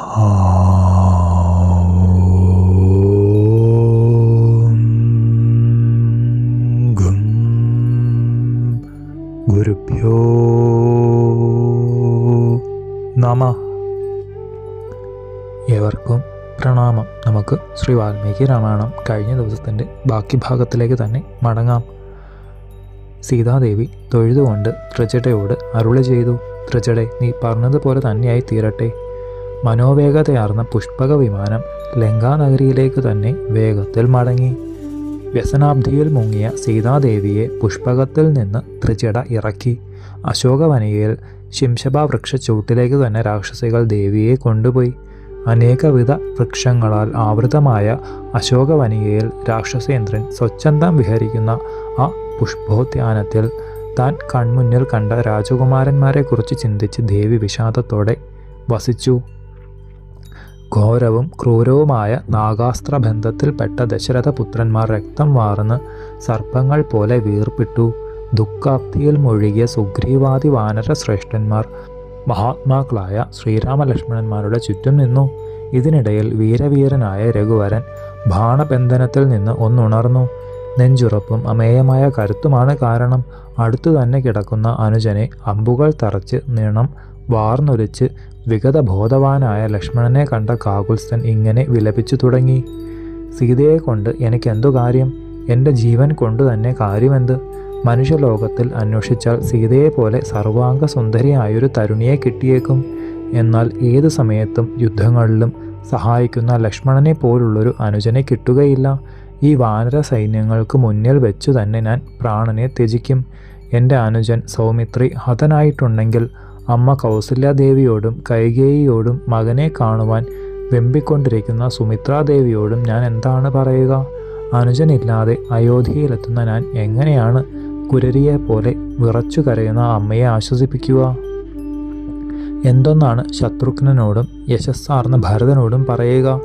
നമ. ഏവർക്കും പ്രണാമം. നമുക്ക് ശ്രീ വാൽമീകി രാമായണം കഴിഞ്ഞ ദിവസത്തിന്റെ ബാക്കി ഭാഗത്തിലേക്ക് തന്നെ മടങ്ങാം. സീതാദേവി തൊഴുതുകൊണ്ട് ത്രിജടയോട് അരുളി ചെയ്തു ത്രിജടെ നീ പറഞ്ഞതുപോലെ തന്നെയായി തീരട്ടെ. മനോവേഗതയാർന്ന പുഷ്പക വിമാനം ലങ്കാനഗരിയിലേക്ക് തന്നെ വേഗത്തിൽ മടങ്ങി. വ്യസനാബ്ധിയിൽ മുങ്ങിയ സീതാദേവിയെ പുഷ്പകത്തിൽ നിന്ന് ത്രിചട ഇറക്കി. അശോകവനയിൽ ശിംശഭ വൃക്ഷ ചൂട്ടിലേക്ക് തന്നെ രാക്ഷസികൾ ദേവിയെ കൊണ്ടുപോയി. അനേകവിധ വൃക്ഷങ്ങളാൽ ആവൃതമായ അശോകവനികയിൽ രാക്ഷസേന്ദ്രൻ സ്വച്ഛന്തം വിഹരിക്കുന്ന ആ പുഷ്പോദ്യാനത്തിൽ താൻ കൺമുന്നിൽ കണ്ട രാജകുമാരന്മാരെക്കുറിച്ച് ചിന്തിച്ച് ദേവി വിഷാദത്തോടെ വസിച്ചു. ഘോരവും ക്രൂരവുമായ നാഗാസ്ത്ര ബന്ധത്തിൽപ്പെട്ട ദശരഥപുത്രന്മാർ രക്തം വാർന്ന് സർപ്പങ്ങൾ പോലെ വീർപ്പിട്ടു. ദുഃഖാപ്തിയിൽ മുഴുകിയ സുഗ്രീവാദി വാനര ശ്രേഷ്ഠന്മാർ മഹാത്മാക്കളായ ശ്രീരാമലക്ഷ്മണന്മാരുടെ ചുറ്റും നിന്നു. ഇതിനിടയിൽ വീരവീരനായ രഘുവരൻ ബാണബന്ധനത്തിൽ നിന്ന് ഒന്നുണർന്നു. നെഞ്ചുറപ്പും അമേയമായ കരുത്തുമാണ് കാരണം അടുത്തു തന്നെ കിടക്കുന്ന അനുജനെ അമ്പുകൾ തറച്ച് നീണം വാർന്നൊലിച്ച് വിഗതബോധവാനായ ലക്ഷ്മണനെ കണ്ട കാകുൽസ്ഥൻ ഇങ്ങനെ വിലപിച്ചു തുടങ്ങി. സീതയെ കൊണ്ട് എനിക്കെന്തു കാര്യം? എന്റെ ജീവൻ കൊണ്ട് തന്നെ കാര്യമെന്ത്? മനുഷ്യലോകത്തിൽ അന്വേഷിച്ചാൽ സീതയെപ്പോലെ സർവാംഗ സുന്ദരിയായൊരു തരുണിയെ കിട്ടിയേക്കും. എന്നാൽ ഏത് സമയത്തും യുദ്ധങ്ങളിലും സഹായിക്കുന്ന ലക്ഷ്മണനെ പോലുള്ളൊരു അനുജനെ കിട്ടുകയില്ല. ഈ വാനര സൈന്യങ്ങൾക്ക് മുന്നിൽ വെച്ചു തന്നെ ഞാൻ പ്രാണനെ ത്യജിക്കും. എന്റെ അനുജൻ സൗമിത്രി ഹതനായിട്ടുണ്ടെങ്കിൽ അമ്മ കൗസല്യാദേവിയോടും കൈകേയിയോടും മകനെ കാണുവാൻ വെമ്പിക്കൊണ്ടിരിക്കുന്ന സുമിത്രാദേവിയോടും ഞാൻ എന്താണ് പറയുക? അനുജനില്ലാതെ അയോധ്യയിലെത്തുന്ന ഞാൻ എങ്ങനെയാണ് കുരരിയെ പോലെ വിറച്ചു കരയുന്ന അമ്മയെ ആശ്വസിപ്പിക്കുക? എന്തൊന്നാണ് ശത്രുഘ്നനോടും യശസ്സാർന്ന ഭരതനോടും പറയുക?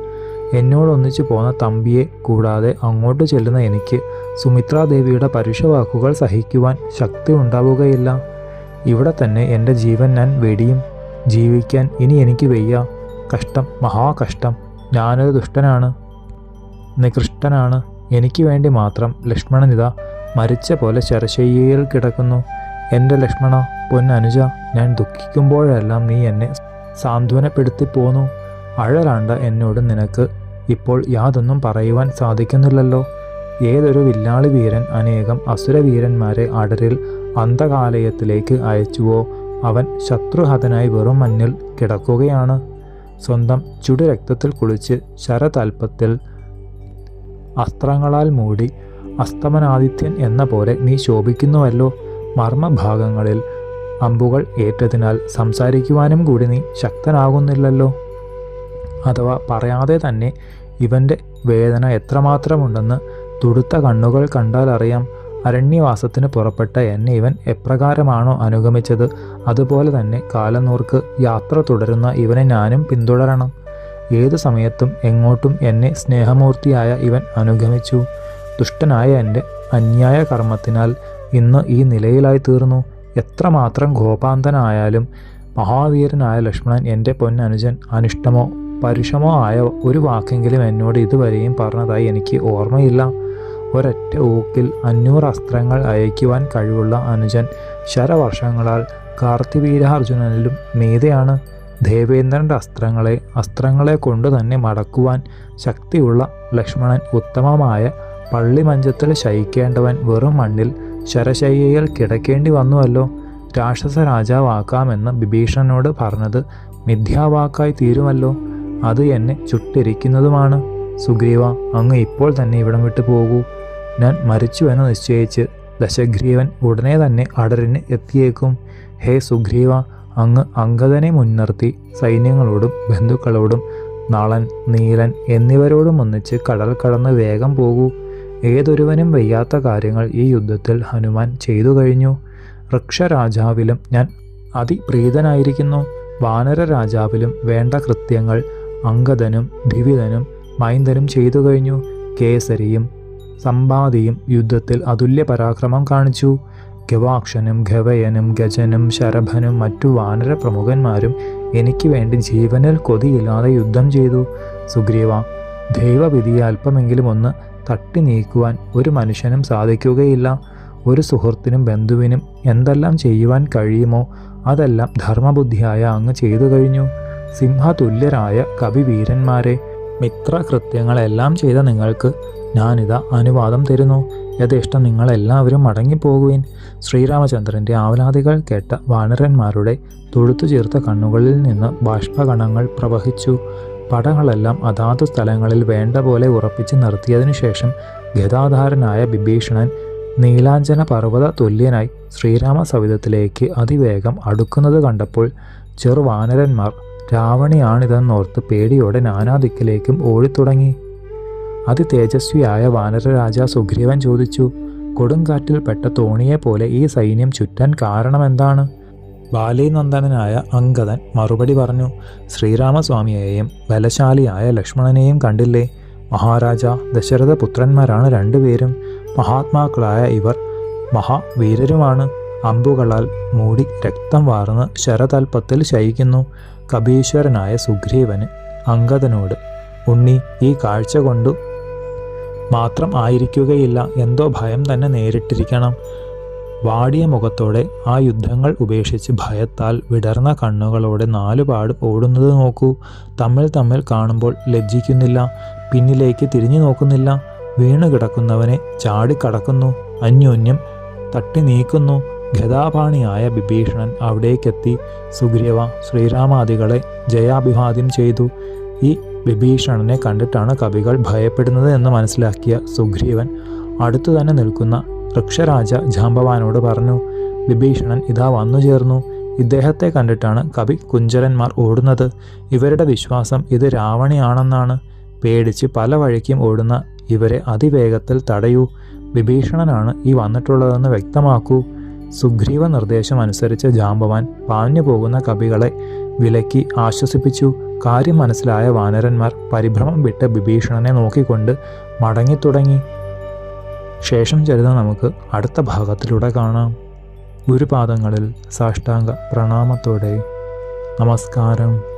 എന്നോടൊന്നിച്ചു പോന്ന തമ്പിയെ കൂടാതെ അങ്ങോട്ട് ചെല്ലുന്ന എനിക്ക് സുമിത്രാദേവിയുടെ പരുഷവാക്കുകൾ സഹിക്കുവാൻ ശക്തി ഉണ്ടാവുകയില്ല. ഇവിടെ തന്നെ എന്റെ ജീവൻ ഞാൻ വെടിയും. ജീവിക്കാൻ ഇനി എനിക്ക് വയ്യ. കഷ്ടം മഹാകഷ്ടം. ഞാനൊരു ദുഷ്ടനാണ്. നികൃഷ്ടനാണ്. എനിക്ക് വേണ്ടി മാത്രം ലക്ഷ്മണനിത മരിച്ച പോലെ ശരശയ്യയിൽ കിടക്കുന്നു. എന്റെ ലക്ഷ്മണ പൊന്നനുജ ഞാൻ ദുഃഖിക്കുമ്പോഴെല്ലാം നീ എന്നെ സാന്ത്വനപ്പെടുത്തി പോന്നു. അഴലാണ്ട എന്നോട് നിനക്ക് ഇപ്പോൾ യാതൊന്നും പറയുവാൻ സാധിക്കുന്നില്ലല്ലോ. ഏതൊരു വില്ലാളി വീരൻ അനേകം അസുരവീരന്മാരെ അടരിൽ അന്ധകാലയത്തിലേക്ക് അയച്ചുവോ? അവൻ ശത്രുഹതനായി വെറും മഞ്ഞിൽ കിടക്കുകയാണ്. സ്വന്തം ചുടുരക്തത്തിൽ കുളിച്ച് ശരതൽപ്പത്തിൽ അസ്ത്രങ്ങളാൽ മൂടി അസ്തമനാദിത്യൻ എന്ന പോലെ നീ ശോഭിക്കുന്നുവല്ലോ. മർമ്മഭാഗങ്ങളിൽ അമ്പുകൾ ഏറ്റതിനാൽ സംസാരിക്കുവാനും കൂടി നീ ശക്തനാകുന്നില്ലല്ലോ. അഥവാ പറയാതെ തന്നെ ഇവന്റെ വേദന എത്രമാത്രമുണ്ടെന്ന് തുടുത്ത കണ്ണുകൾ കണ്ടാൽ അറിയാം അരണ്യവാസത്തിന് പുറപ്പെട്ട എന്നെ ഇവൻ എപ്രകാരമാണോ അനുഗമിച്ചത്. അതുപോലെ തന്നെ കാലനൂർക്ക് യാത്ര തുടരുന്ന ഇവനെ ഞാനും പിന്തുടരണം. ഏതു സമയത്തും എങ്ങോട്ടും എന്നെ സ്നേഹമൂർത്തിയായ ഇവൻ അനുഗമിച്ചു. ദുഷ്ടനായ എന്റെ അന്യായ കർമ്മത്തിനാൽ ഇന്ന് ഈ നിലയിലായി തീർന്നു. എത്രമാത്രം ഗോപാന്തനായാലും മഹാവീരനായ ലക്ഷ്മണൻ എന്റെ പൊന്നനുജൻ അനിഷ്ടമോ പരുഷമോ ആയ ഒരു വാക്കെങ്കിലും എന്നോട് ഇതുവരെയും പറഞ്ഞതായി എനിക്ക് ഓർമ്മയില്ല. ഒരൊറ്റ ഊക്കിൽ അഞ്ഞൂറ് അസ്ത്രങ്ങൾ അയക്കുവാൻ കഴിവുള്ള അനുജൻ ശരവർഷങ്ങളാൽ കാർത്തിവീരാർജുനനിലും മീതയാണ്. ദേവേന്ദ്രന്റെ അസ്ത്രങ്ങളെ അസ്ത്രങ്ങളെ കൊണ്ട് തന്നെ മടക്കുവാൻ ശക്തിയുള്ള ലക്ഷ്മണൻ ഉത്തമമായ പള്ളിമഞ്ചത്തിൽ ശയിക്കേണ്ടവൻ വെറും മണ്ണിൽ ശരശയ്യയിൽ കിടക്കേണ്ടി വന്നുവല്ലോ. രാക്ഷസ രാജാവാക്കാമെന്ന് വിഭീഷണനോട് പറഞ്ഞത് മിഥ്യാവാക്കായി തീരുമല്ലോ. അത് എന്നെ ചുട്ടിരിക്കുന്നതുമാണ്. സുഗ്രീവ അങ്ങ് ഇപ്പോൾ തന്നെ ഇവിടം വിട്ടു പോകൂ. ഞാൻ മരിച്ചു എന്ന് നിശ്ചയിച്ച് ദശഗ്രീവൻ ഉടനെ തന്നെ അടരിന് എത്തിയേക്കും. ഹേ സുഗ്രീവ അങ്ങ് അങ്കദനെ മുൻനിർത്തി സൈന്യങ്ങളോടും ബന്ധുക്കളോടും നളൻ നീലൻ എന്നിവരോടും ഒന്നിച്ച് കടൽ കടന്ന് വേഗം പോകൂ. ഏതൊരുവനും വയ്യാത്ത കാര്യങ്ങൾ ഈ യുദ്ധത്തിൽ ഹനുമാൻ ചെയ്തു കഴിഞ്ഞു. വൃക്ഷരാജാവിലും ഞാൻ അതിപ്രീതനായിരിക്കുന്നു. വാനര രാജാവിലും വേണ്ട കൃത്യങ്ങൾ അങ്കദനും ദ്വിവിധനും മൈന്ദനും ചെയ്തു കഴിഞ്ഞു. കേസരിയും സമ്പാദിയും യുദ്ധത്തിൽ അതുല്യ പരാക്രമം കാണിച്ചു. ഗവാക്ഷനും ഗവയനും ഗജനും ശരഭനും മറ്റു വാനര പ്രമുഖന്മാരും എനിക്ക് വേണ്ടി ജീവനിൽ കൊതിയില്ലാതെ യുദ്ധം ചെയ്തു. സുഗ്രീവ ദൈവവിധിയെ അല്പമെങ്കിലും ഒന്ന് തട്ടി നീക്കുവാൻ ഒരു മനുഷ്യനും സാധിക്കുകയില്ല. ഒരു സുഹൃത്തിനും ബന്ധുവിനും എന്തെല്ലാം ചെയ്യുവാൻ കഴിയുമോ അതെല്ലാം ധർമ്മബുദ്ധിയായ അങ്ങ് ചെയ്തു കഴിഞ്ഞു. സിംഹതുല്യരായ കവിവീരന്മാരെ മിത്രകൃത്യങ്ങളെല്ലാം ചെയ്ത നിങ്ങൾക്ക് ഞാനിതാ അനുവാദം തരുന്നു. യഥേഷ്ടം നിങ്ങളെല്ലാവരും മടങ്ങിപ്പോകുവിൻ. ശ്രീരാമചന്ദ്രന്റെ ആവലാദികൾ കേട്ട വാനരന്മാരുടെ തൊഴുത്തു ചേർത്ത കണ്ണുകളിൽ നിന്ന് ബാഷ്പകണങ്ങൾ പ്രവഹിച്ചു. പടകളെല്ലാം അതാത് സ്ഥലങ്ങളിൽ വേണ്ട പോലെ ഉറപ്പിച്ച് നിർത്തിയതിനു ശേഷം ഗതാധാരനായ ബിഭീഷണൻ നീലാഞ്ജന പർവത തുല്യനായി ശ്രീരാമ സവിധത്തിലേക്ക് അതിവേഗം അടുക്കുന്നത് കണ്ടപ്പോൾ ചെറുവാനരന്മാർ രാവണിയാണിതെന്നോർത്ത് പേടിയോടെ നാനാദിക്കിലേക്കും ഓടിത്തുടങ്ങി. അതിതേജസ്വിയായ വാനരരാജ സുഗ്രീവൻ ചോദിച്ചു കൊടുങ്കാറ്റിൽ പെട്ട തോണിയെ പോലെ ഈ സൈന്യം ചുറ്റാൻ കാരണമെന്താണ്? ബാലീനന്ദനായ അങ്കദൻ മറുപടി പറഞ്ഞു ശ്രീരാമസ്വാമിയെയും ബലശാലിയായ ലക്ഷ്മണനെയും കണ്ടില്ലേ? മഹാരാജ ദശരഥ പുത്രന്മാരാണ് രണ്ടുപേരും. മഹാത്മാക്കളായ ഇവർ മഹാവീരരുമാണ്. അമ്പുകളാൽ മൂടി രക്തം വാർന്ന് ശരതൽപ്പത്തിൽ ശയിക്കുന്നു. കപീശ്വരനായ സുഗ്രീവന് അങ്കദനോട് ഉണ്ണി ഈ കാഴ്ച കൊണ്ടു. മാത്രം ആയിരിക്കുകയില്ല എന്തോ ഭയം തന്നെ നേരിട്ടിരിക്കണം വാടിയ മുഖത്തോടെ ആ യുദ്ധങ്ങൾ ഉപേക്ഷിച്ച് ഭയത്താൽ വിടർന്ന കണ്ണുകളോടെ പാട് ഓടുന്നത് നോക്കൂ. തമ്മിൽ തമ്മിൽ കാണുമ്പോൾ ലജ്ജിക്കുന്നില്ല പിന്നിലേക്ക് തിരിഞ്ഞു നോക്കുന്നില്ല. വീണു കിടക്കുന്നവനെ ചാടിക്കടക്കുന്നു അന്യോന്യം തട്ടി നീക്കുന്നു. ഗതാപാണിയായ വിഭീഷണൻ അവിടേക്കെത്തി സുഗ്രീവ ശ്രീരാമാദികളെ ജയാഭിവാദ്യം ചെയ്തു. ഈ വിഭീഷണനെ കണ്ടിട്ടാണ് കവികൾ ഭയപ്പെടുന്നത് എന്ന് മനസ്സിലാക്കിയ സുഗ്രീവൻ അടുത്തു തന്നെ നിൽക്കുന്ന വൃക്ഷരാജ ജാമ്പവാനോട് പറഞ്ഞു വിഭീഷണൻ ഇതാ വന്നു ചേർന്നു. ഇദ്ദേഹത്തെ കണ്ടിട്ടാണ് കവി കുഞ്ചരന്മാർ ഓടുന്നത്. ഇവരുടെ വിശ്വാസം ഇത് രാവണിയാണെന്നാണ്. പേടിച്ച് പല വഴിക്കും ഓടുന്ന ഇവരെ അതിവേഗത്തിൽ തടയൂ. വിഭീഷണനാണ് ഈ വന്നിട്ടുള്ളതെന്ന് വ്യക്തമാക്കൂ. സുഗ്രീവ നിർദ്ദേശം അനുസരിച്ച് ജാമ്പവാൻ പാഞ്ഞു പോകുന്ന കവികളെ വിലക്കി ആശ്വസിപ്പിച്ചു. കാര്യം മനസ്സിലായ വാനരന്മാർ പരിഭ്രമം വിട്ട് വിഭീഷണനെ നോക്കിക്കൊണ്ട് മടങ്ങിത്തുടങ്ങി. ശേഷം ചരിതം നമുക്ക് അടുത്ത ഭാഗത്തിലൂടെ കാണാം. ഗുരുപാദങ്ങളിൽ സാഷ്ടാംഗ പ്രണാമത്തോടെ. നമസ്കാരം.